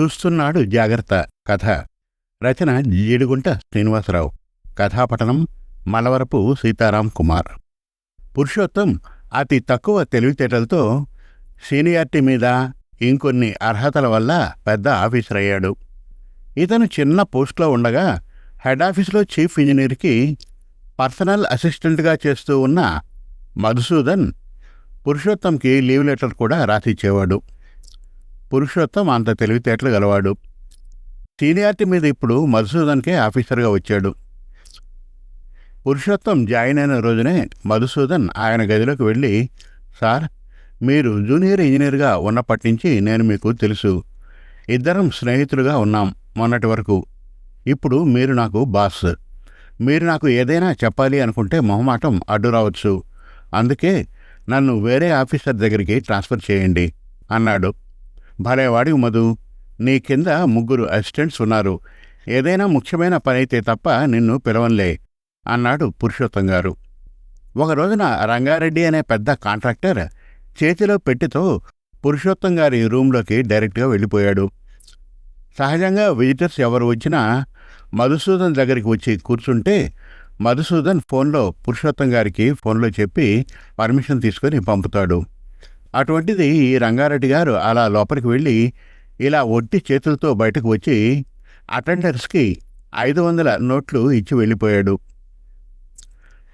చూస్తున్నాడు జాగ్రత్త కథ. రచన జీడిగుంట శ్రీనివాసరావు. కథాపఠనం మలవరపు సీతారాం కుమార్. పురుషోత్తం అతి తక్కువ తెలివితేటలతో సీనియారిటీ మీద ఇంకొన్ని అర్హతల వల్ల పెద్ద ఆఫీసర్ అయ్యాడు ఇతను చిన్న పోస్ట్లో ఉండగా హెడ్ ఆఫీసులో చీఫ్ ఇంజనీర్కి పర్సనల్ అసిస్టెంట్గా చేస్తూ ఉన్న మధుసూదన్ పురుషోత్తంకి లీవ్ లెటర్ కూడా రాసిచ్చేవాడు. పురుషోత్తం అంత తెలివితేటలు గలవాడు. సీనియారిటీ మీద ఇప్పుడు మధుసూదన్కే ఆఫీసర్గా వచ్చాడు. పురుషోత్తం జాయిన్ అయిన రోజునే మధుసూదన్ ఆయన గదిలోకి వెళ్ళి సార్ మీరు జూనియర్ ఇంజనీర్గా ఉన్నప్పటి నుంచి నేను మీకు తెలుసు. ఇద్దరం స్నేహితులుగా ఉన్నాం మొన్నటి వరకు. ఇప్పుడు మీరు నాకు బాస్. మీరు నాకు ఏదైనా చెప్పాలి అనుకుంటే మొహమాటం అడ్డు రావచ్చు. అందుకే నన్ను వేరే ఆఫీసర్ దగ్గరికి ట్రాన్స్ఫర్ చేయండి అన్నాడు. భలేవాడివి మధు నీ కింద ముగ్గురు అసిస్టెంట్స్ ఉన్నారు. ఏదైనా ముఖ్యమైన పనైతే తప్ప నిన్ను పిలవన్లే అన్నాడు పురుషోత్తం గారు. ఒక రోజున రంగారెడ్డి అనే పెద్ద కాంట్రాక్టర్ చేతిలో పెట్టితో పురుషోత్తం గారి రూంలోకి డైరెక్ట్గా వెళ్ళిపోయాడు. సహజంగా విజిటర్స్ ఎవరు వచ్చినా మధుసూదన్ దగ్గరికి వచ్చి కూర్చుంటే మధుసూదన్ ఫోన్లో పురుషోత్తం గారికి ఫోన్లో చెప్పి పర్మిషన్ తీసుకొని పంపుతాడు. అటువంటిది ఈ రంగారెడ్డి గారు అలా లోపలికి వెళ్ళి ఇలా ఒట్టి చేతులతో బయటకు వచ్చి అటెండర్స్కి ఐదు వందల నోట్లు ఇచ్చి వెళ్ళిపోయాడు.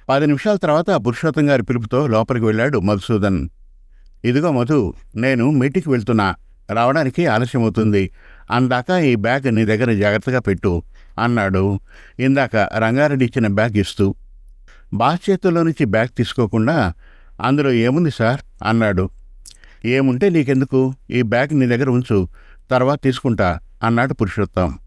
పది నిమిషాల తర్వాత పురుషోత్తం గారి పిలుపుతో లోపలికి వెళ్ళాడు మధుసూదన్. ఇదిగో మధు నేను మీటింగ్కి వెళ్తున్నా. రావడానికి ఆలస్యమవుతుంది. అందాక ఈ బ్యాగ్ నీ దగ్గర జాగ్రత్తగా పెట్టు అన్నాడు. ఇందాక రంగారెడ్డి ఇచ్చిన బ్యాగ్ ఇస్తూ. బాస్ చేతుల్లో నుంచి బ్యాగ్ తీసుకోకుండా అందులో ఏముంది సార్? అన్నాడు. ఏముంటే నీకెందుకు? ఈ బ్యాగ్ నీ దగ్గర ఉంచు. తర్వాత తీసుకుంటా. అన్నాడు పురుషోత్తం.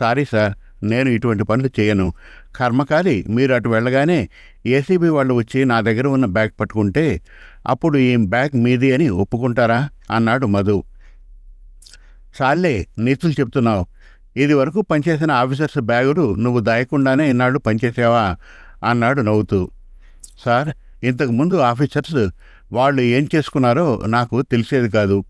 సారీ సార్ నేను ఇటువంటి పనులు చేయను. కర్మకాలి మీరు అటు వెళ్ళగానే ఏసీబీ వాళ్ళు వచ్చి నా దగ్గర ఉన్న బ్యాగ్ పట్టుకుంటే అప్పుడు ఈ బ్యాగ్ మీది అని ఒప్పుకుంటారా? అన్నాడు మధు. సార్లే నీతులు చెప్తున్నావు. ఇది వరకు పనిచేసిన ఆఫీసర్స్ బ్యాగులు నువ్వు దాయకుండానే ఇన్నాళ్ళు పనిచేసావా? అన్నాడు నవ్వుతూ. సార్ ఇంతకుముందు ఆఫీసర్స్ వాళ్ళు ఏం చేసుకున్నారో నాకు తెలిసేది కాదు.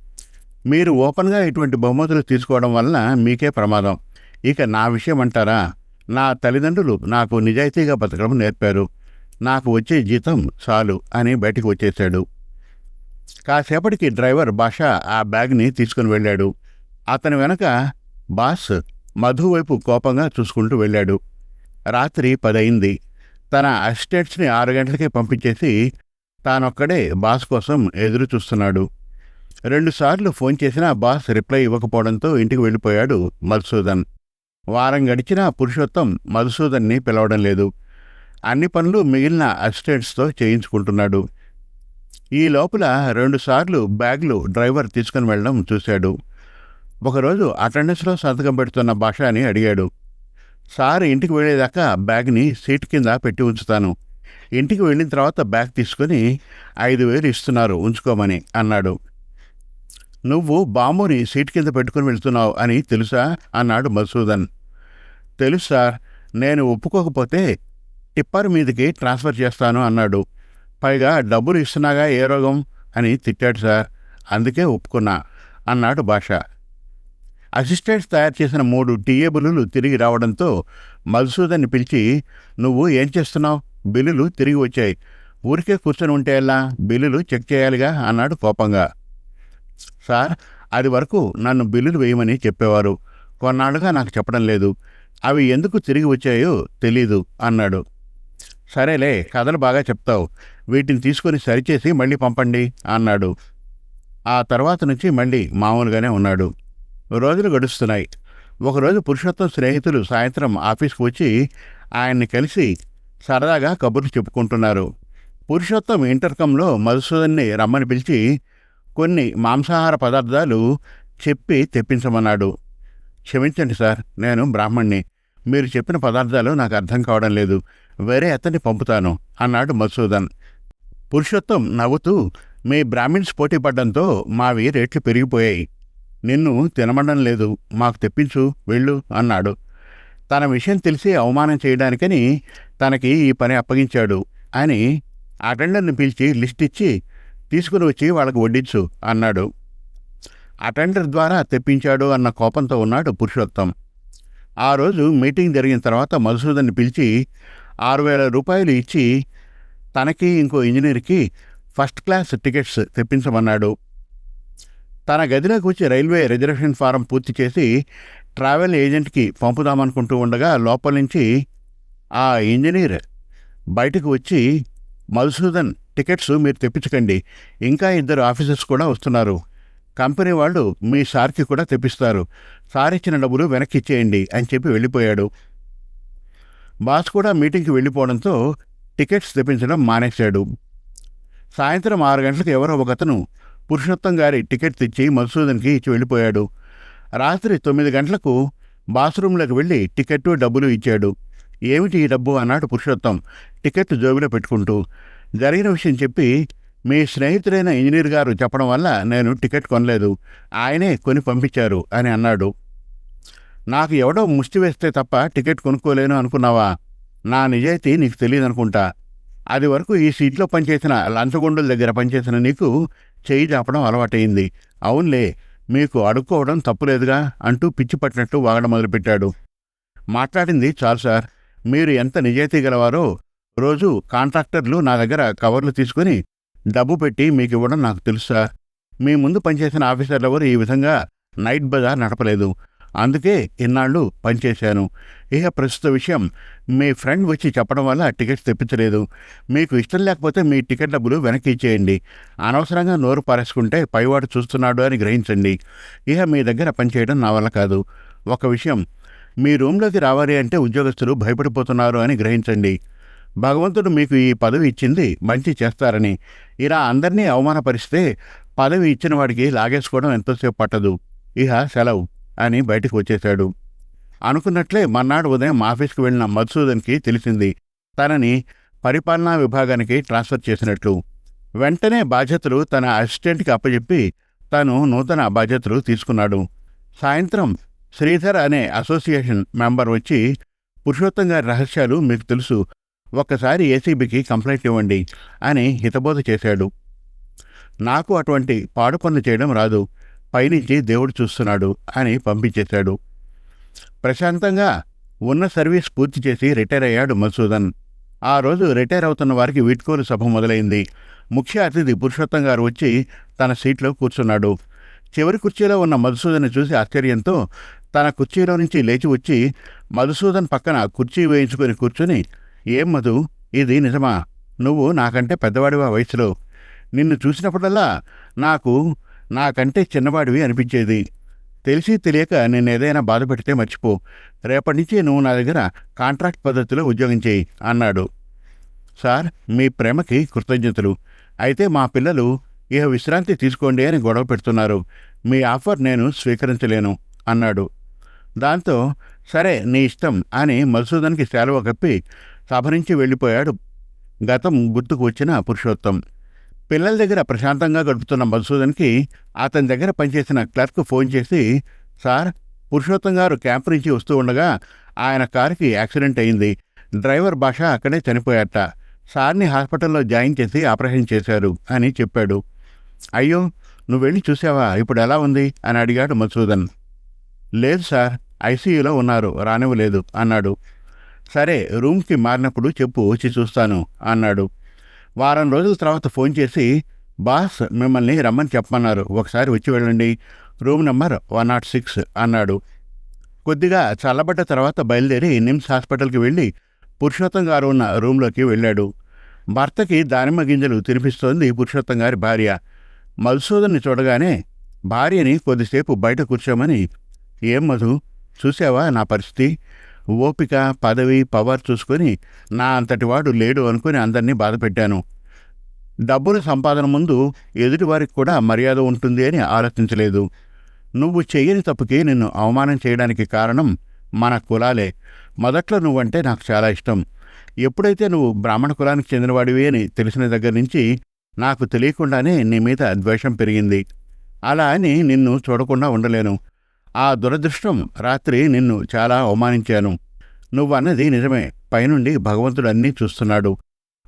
మీరు ఓపెన్గా ఇటువంటి బహుమతులు తీసుకోవడం వలన మీకే ప్రమాదం. ఇక నా విషయం అంటారా? నా తల్లిదండ్రులు నాకు నిజాయితీగా బతకడం నేర్పారు. నాకు వచ్చే జీతం చాలు అని బయటికి వచ్చేశాడు. కాసేపటికి డ్రైవర్ భాష ఆ బ్యాగ్ని తీసుకుని వెళ్ళాడు. అతని వెనక బాస్ మధు వైపు కోపంగా చూసుకుంటూ వెళ్ళాడు. రాత్రి పదయింది. తన అసిస్టెంట్స్ని ఆరు గంటలకే పంపించేసి తానొక్కడే బాస్ కోసం ఎదురు చూస్తున్నాడు. రెండుసార్లు ఫోన్ చేసినా బాస్ రిప్లై ఇవ్వకపోవడంతో ఇంటికి వెళ్ళిపోయాడు మధుసూదన్. వారం గడిచినా పురుషోత్తం మధుసూదన్ని పిలవడం లేదు. అన్ని పనులు మిగిలిన అసిస్టెంట్స్తో చేయించుకుంటున్నాడు. ఈ లోపల రెండుసార్లు బ్యాగ్లు డ్రైవర్ తీసుకుని వెళ్ళడం చూశాడు. ఒకరోజు అటెండెన్స్లో సంతకం పెడుతున్న భాష అని అడిగాడు. సార్ ఇంటికి వెళ్ళేదాకా బ్యాగ్ని సీట్ కింద పెట్టి ఉంచుతాను. ఇంటికి వెళ్ళిన తర్వాత బ్యాగ్ తీసుకొని ఐదు వేలు ఇస్తున్నారు ఉంచుకోమని అన్నాడు. నువ్వు బాంబుని సీట్ కింద పెట్టుకుని వెళ్తున్నావు అని తెలుసా? అన్నాడు మధుసూదన్. తెలుసు సార్ నేను ఒప్పుకోకపోతే టిప్పర్ మీదకి ట్రాన్స్ఫర్ చేస్తాను అన్నాడు. పైగా డబ్బులు ఇస్తున్నాగా ఏ రోగం? అని తిట్టాడు సార్. అందుకే ఒప్పుకున్నా అన్నాడు భాష. అసిస్టెంట్స్ తయారు చేసిన మూడు టీఏ తిరిగి రావడంతో మధుసూదన్ని పిలిచి నువ్వు ఏం చేస్తున్నావు? బిల్లులు తిరిగి వచ్చాయి. ఊరికే కూర్చొని ఉంటే ఎలా? బిల్లులు చెక్ చేయాలిగా అన్నాడు కోపంగా. సార్ అది వరకు నన్ను బిల్లులు వేయమని చెప్పేవారు. కొన్నాళ్ళుగా నాకు చెప్పడం లేదు. అవి ఎందుకు తిరిగి వచ్చాయో తెలీదు అన్నాడు. సరేలే కథలు బాగా చెప్తావు. వీటిని తీసుకొని సరిచేసి మళ్ళీ పంపండి అన్నాడు. ఆ తర్వాత నుంచి మళ్ళీ మామూలుగానే ఉన్నాడు. రోజులు గడుస్తున్నాయి. ఒకరోజు పురుషోత్తం స్నేహితులు సాయంత్రం ఆఫీస్కి వచ్చి ఆయన్ని కలిసి సరదాగా కబుర్లు చెప్పుకుంటున్నారు. పురుషోత్తం ఇంటర్కంలో మధుసూదన్ని రమ్మని పిలిచి కొన్ని మాంసాహార పదార్థాలు చెప్పి తెప్పించమన్నాడు. క్షమించండి సార్ నేను బ్రాహ్మణ్ణి. మీరు చెప్పిన పదార్థాలు నాకు అర్థం కావడం లేదు. వేరే అతన్ని పంపుతాను అన్నాడు మధుసూదన్. పురుషోత్తం నవ్వుతూ మీ బ్రాహ్మిన్స్ పోటీ పడ్డంతో మావి రేట్లు పెరిగిపోయాయి. నిన్ను తినమడం లేదు మాకు తెప్పించు వెళ్ళు అన్నాడు. తన విషయం తెలిసి అవమానం చేయడానికని తనకి ఈ పని అప్పగించాడు అని అటెండర్ని పిలిచి లిస్ట్ ఇచ్చి తీసుకుని వచ్చి వాళ్ళకు వడ్డించు అన్నాడు. అటెండర్ ద్వారా తెప్పించాడు అన్న కోపంతో ఉన్నాడు పురుషోత్తం. ఆ రోజు మీటింగ్ జరిగిన తర్వాత మధుసూదన్ని పిలిచి ఆరు వేల రూపాయలు ఇచ్చి తనకి ఇంకో ఇంజనీర్కి ఫస్ట్ క్లాస్ టికెట్స్ తెప్పించమన్నాడు. తన గదిలోకి వచ్చి రైల్వే రిజర్వేషన్ ఫారం పూర్తి చేసి ట్రావెల్ ఏజెంట్కి పంపుదామనుకుంటూ ఉండగా లోపల నుంచి ఆ ఇంజనీర్ బయటకు వచ్చి మధుసూదన్ టికెట్స్ మీరు తెప్పించకండి. ఇంకా ఇద్దరు ఆఫీసర్స్ కూడా వస్తున్నారు. కంపెనీ వాళ్ళు మీ సార్కి కూడా తెప్పిస్తారు. సార్ ఇచ్చిన డబ్బులు వెనక్కి ఇచ్చేయండి అని చెప్పి వెళ్ళిపోయాడు. బాస్ కూడా మీటింగ్కి వెళ్ళిపోవడంతో టికెట్స్ తెప్పించడం మానేశాడు. సాయంత్రం ఆరు గంటలకు ఎవరో ఒకతను పురుషోత్తం గారి టికెట్ తెచ్చి మధుసూదన్కి ఇచ్చి వెళ్ళిపోయాడు. రాత్రి తొమ్మిది గంటలకు బాత్రూంలోకి వెళ్ళి టికెట్టు డబ్బులు ఇచ్చాడు. ఏమిటి ఈ డబ్బు అన్నాడు పురుషోత్తం. టికెట్ జోబులో పెట్టుకుంటూ జరిగిన విషయం చెప్పి మీ స్నేహితుడైన ఇంజనీర్ గారు చెప్పడం వల్ల నేను టికెట్ కొనలేదు. ఆయనే కొని పంపించారు అని అన్నాడు. నాకు ఎవడో ముష్టి వేస్తే తప్ప టికెట్ కొనుక్కోలేను అనుకున్నావా? నా నిజాయితీ నీకు తెలియదు అనుకుంటా. అది వరకు ఈ సీట్లో పనిచేసిన లంచగొండుల దగ్గర పనిచేసిన నీకు చేయి చాపడం అలవాటైంది అవునులే మీకు అడుక్కోవడం తప్పులేదుగా అంటూ పిచ్చి పట్టినట్టు వాగడం మొదలుపెట్టాడు. మాట్లాడింది చాలు సార్. మీరు ఎంత నిజాయితీ గలవారో రోజు కాంట్రాక్టర్లు నా దగ్గర కవర్లు తీసుకుని డబ్బు పెట్టి మీకు ఇవ్వడం నాకు తెలుసా మీ ముందు పనిచేసిన ఆఫీసర్లు ఎవరు ఈ విధంగా నైట్ బజార్ నడపలేదు. అందుకే ఇన్నాళ్ళు పనిచేశాను. ఇక ప్రస్తుత విషయం మీ ఫ్రెండ్ వచ్చి చెప్పడం వల్ల టికెట్స్ తెప్పించలేదు. మీకు ఇష్టం లేకపోతే మీ టికెట్ డబ్బులు వెనక్కి ఇచ్చేయండి. అనవసరంగా నోరు పారేసుకుంటే పైవాడు చూస్తున్నాడు అని గ్రహించండి. ఇక మీ దగ్గర పనిచేయడం నా వల్ల కాదు. ఒక విషయం మీ రూమ్లోకి రావాలి అంటే ఉద్యోగస్తులు భయపడిపోతున్నారు అని గ్రహించండి. భగవంతుడు మీకు ఈ పదవి ఇచ్చింది మంచి చేస్తారని. ఇలా అందరినీ అవమానపరిస్తే పదవి ఇచ్చిన వాడికి లాగేసుకోవడం ఎంతోసేపు పట్టదు. ఇహ సెలవు అని బయటకు వచ్చేశాడు. అనుకున్నట్లే మర్నాడు ఉదయం ఆఫీస్కి వెళ్ళిన మధుసూదన్కి తెలిసింది. తనని పరిపాలనా విభాగానికి ట్రాన్స్ఫర్ చేసినట్లు. వెంటనే బాధ్యతలు తన అసిస్టెంట్కి అప్పచెప్పి తాను నూతన బాధ్యతలు తీసుకున్నాడు. సాయంత్రం శ్రీధర్ అనే అసోసియేషన్ మెంబర్ వచ్చి పురుషోత్తం గారి రహస్యాలు మీకు తెలుసు. ఒక్కసారి ఏసీబీకి కంప్లైంట్ ఇవ్వండి అని హితబోధ చేశాడు. నాకు అటువంటి పాడు పనులు చేయడం రాదు. పైనుంచి దేవుడు చూస్తున్నాడు అని పంపించేశాడు. ప్రశాంతంగా ఉన్న సర్వీస్ పూర్తి చేసి రిటైర్ అయ్యాడు మధుసూదన్. ఆ రోజు రిటైర్ అవుతున్న వారికి వీడ్కోలు సభ మొదలైంది. ముఖ్య అతిథి పురుషోత్తం గారు వచ్చి తన సీట్లో కూర్చున్నాడు. చివరి కుర్చీలో ఉన్న మధుసూదన్ చూసి ఆశ్చర్యంతో తన కుర్చీలో నుంచి లేచి వచ్చి మధుసూదన్ పక్కన కుర్చీ వేయించుకొని కూర్చుని ఏం మధు? ఇది నిజమా? నువ్వు నాకంటే పెద్దవాడివా వయసులో? నిన్ను చూసినప్పుడల్లా నాకు నాకంటే చిన్నవాడివి అనిపించేది. తెలిసి తెలియక నేను ఏదైనా బాధ పెడితే మర్చిపో. రేపటి నుంచి నువ్వు నా దగ్గర కాంట్రాక్ట్ పద్ధతిలో ఉద్యోగం చేయి అన్నాడు. సార్ మీ ప్రేమకి కృతజ్ఞతలు. అయితే మా పిల్లలు ఇహ విశ్రాంతి తీసుకోండి అని గొడవ పెడుతున్నారు. మీ ఆఫర్ నేను స్వీకరించలేను అన్నాడు. దాంతో సరే నీ ఇష్టం అని మధుసూదన్కి సెలవు కప్పి సభ నుంచి వెళ్ళిపోయాడు. గతం గుర్తుకు వచ్చిన పురుషోత్తం. పిల్లల దగ్గర ప్రశాంతంగా గడుపుతున్న మధుసూదన్కి అతని దగ్గర పనిచేసిన క్లర్క్ ఫోన్ చేసి సార్ పురుషోత్తం గారు క్యాంప్ నుంచి వస్తూ ఉండగా ఆయన కారుకి యాక్సిడెంట్ అయింది. డ్రైవర్ భాష అక్కడే చనిపోయాట సార్ని హాస్పిటల్లో జాయిన్ చేసి ఆపరేషన్ చేశారు అని చెప్పాడు. అయ్యో నువ్వు వెళ్ళి చూసావా? ఇప్పుడు ఎలా ఉంది? అని అడిగాడు మధుసూదన్. లేదు సార్ ఐసీయూలో ఉన్నారు రానివ్వలేదు అన్నాడు. సరే రూమ్కి మారినప్పుడు చెప్పు వచ్చి చూస్తాను అన్నాడు. వారం రోజుల తర్వాత ఫోన్ చేసి బాస్ మిమ్మల్ని రమ్మని చెప్పమన్నారు. ఒకసారి వచ్చి వెళ్ళండి room number one nought six అన్నాడు. కొద్దిగా చల్లబడ్డ తర్వాత బయలుదేరి నిమ్స్ హాస్పిటల్కి వెళ్ళి పురుషోత్తం గారు ఉన్న రూమ్లోకి వెళ్ళాడు. భర్తకి దానిమ్మ గింజలు తినిపిస్తోంది పురుషోత్తం గారి భార్య. మధుసూదన్ని చూడగానే భార్యని కొద్దిసేపు బయట కూర్చోమని ఏం మధు? చూసావా నా పరిస్థితి? ఓపిక పదవి పవర్ చూసుకొని నా అంతటి వాడు లేడు అనుకుని అందరినీ బాధపెట్టాను డబ్బుల సంపాదన ముందు ఎదుటివారికి కూడా మర్యాద ఉంటుంది అని ఆలోచించలేదు. నువ్వు చెయ్యని తప్పుకి నిన్ను అవమానం చేయడానికి కారణం మన కులాలే. మొదట్లో నువ్వంటే నాకు చాలా ఇష్టం. ఎప్పుడైతే నువ్వు బ్రాహ్మణ కులానికి చెందినవాడివి అని తెలిసిన దగ్గర నుంచి నాకు తెలియకుండానే నీ మీద ద్వేషం పెరిగింది. అలా అని నిన్ను చూడకుండా ఉండలేను. ఆ దురదృష్టం రాత్రి నిన్ను చాలా అవమానించాను. నువ్వన్నది నిజమే. పైనుండి భగవంతుడు అన్నీ చూస్తున్నాడు.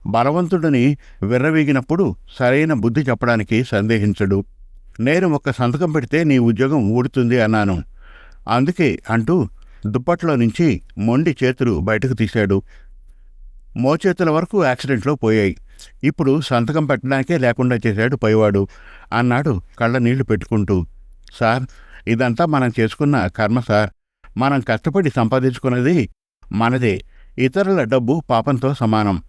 బలవంతుడిని విర్రవీగినప్పుడు సరైన బుద్ధి చెప్పడానికి సందేహించడు. నేను ఒక్క సంతకం పెడితే నీ ఉద్యోగం ఊడుతుంది అన్నాను. అందుకే అంటూ దుప్పట్లో నుంచి మొండి చేతులు బయటకు తీశాడు. మోచేతుల వరకు యాక్సిడెంట్లో పోయాయి. ఇప్పుడు సంతకం పెట్టడానికే లేకుండా చేశాడు పైవాడు. అన్నాడు కళ్ళ నీళ్ళు పెట్టుకుంటూ. సార్ ఇదంతా మనం చేసుకున్న కర్మ సార్. మనం కష్టపడి సంపాదించుకున్నది మనదే. ఇతరుల డబ్బు పాపంతో సమానం.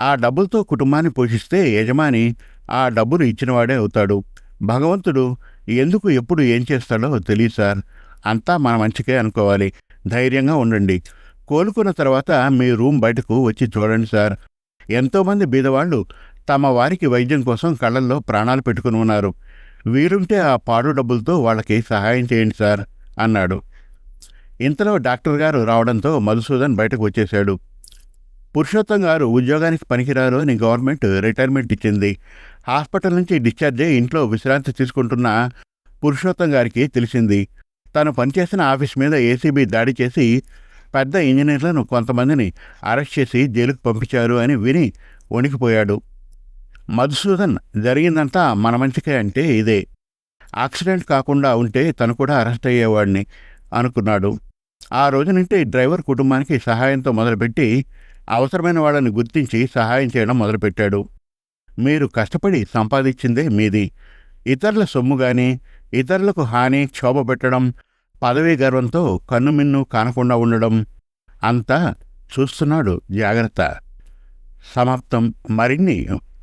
ఆ డబ్బులతో కుటుంబాన్ని పోషిస్తే యజమాని ఆ డబ్బులు ఇచ్చినవాడే అవుతాడు. భగవంతుడు ఎందుకు ఎప్పుడు ఏం చేస్తాడో తెలియదు సార్. అంతా మన మంచికే అనుకోవాలి. ధైర్యంగా ఉండండి. కోలుకున్న తర్వాత మీ రూమ్ బయటకు వచ్చి చూడండి సార్. ఎంతోమంది బీదవాళ్ళు తమ వారికి వైద్యం కోసం కళ్ళల్లో ప్రాణాలు పెట్టుకుని ఉన్నారు. వీరుంటే ఆ పాడు డబ్బులతో వాళ్ళకి సహాయం చేయండి సార్ అన్నాడు. ఇంతలో డాక్టర్ గారు రావడంతో మధుసూదన్ బయటకు వచ్చేశాడు. పురుషోత్తం గారు ఉద్యోగానికి పనికిరారు అని గవర్నమెంట్ రిటైర్మెంట్ ఇచ్చింది. హాస్పిటల్ నుంచి డిశ్చార్జ్ అయ్యి ఇంట్లో విశ్రాంతి తీసుకుంటున్న పురుషోత్తం గారికి తెలిసింది. తను పనిచేసిన ఆఫీస్ మీద ఏసీబీ దాడి చేసి పెద్ద ఇంజనీర్లను కొంతమందిని అరెస్ట్ చేసి జైలుకు పంపించారు అని విని వణికిపోయాడు. మధుసూదన్ జరిగిందంతా మన మంచికే అంటే ఇదే. యాక్సిడెంట్ కాకుండా ఉంటే తను కూడా అరెస్ట్ అయ్యేవాడిని అనుకున్నాడు. ఆ రోజు నుండి డ్రైవర్ కుటుంబానికి సహాయంతో మొదలుపెట్టి అవసరమైన వాళ్ళని గుర్తించి సహాయం చేయడం మొదలుపెట్టాడు. మీరు కష్టపడి సంపాదించిందే మీది. ఇతరుల సొమ్ము కానీ ఇతరులకు హాని క్షోభ పెట్టడం పదవీ గర్వంతో కన్నుమిన్ను కానకుండా ఉండడం అంతా చూస్తున్నాడు జాగ్రత్త. సమాప్తం. మరిన్ని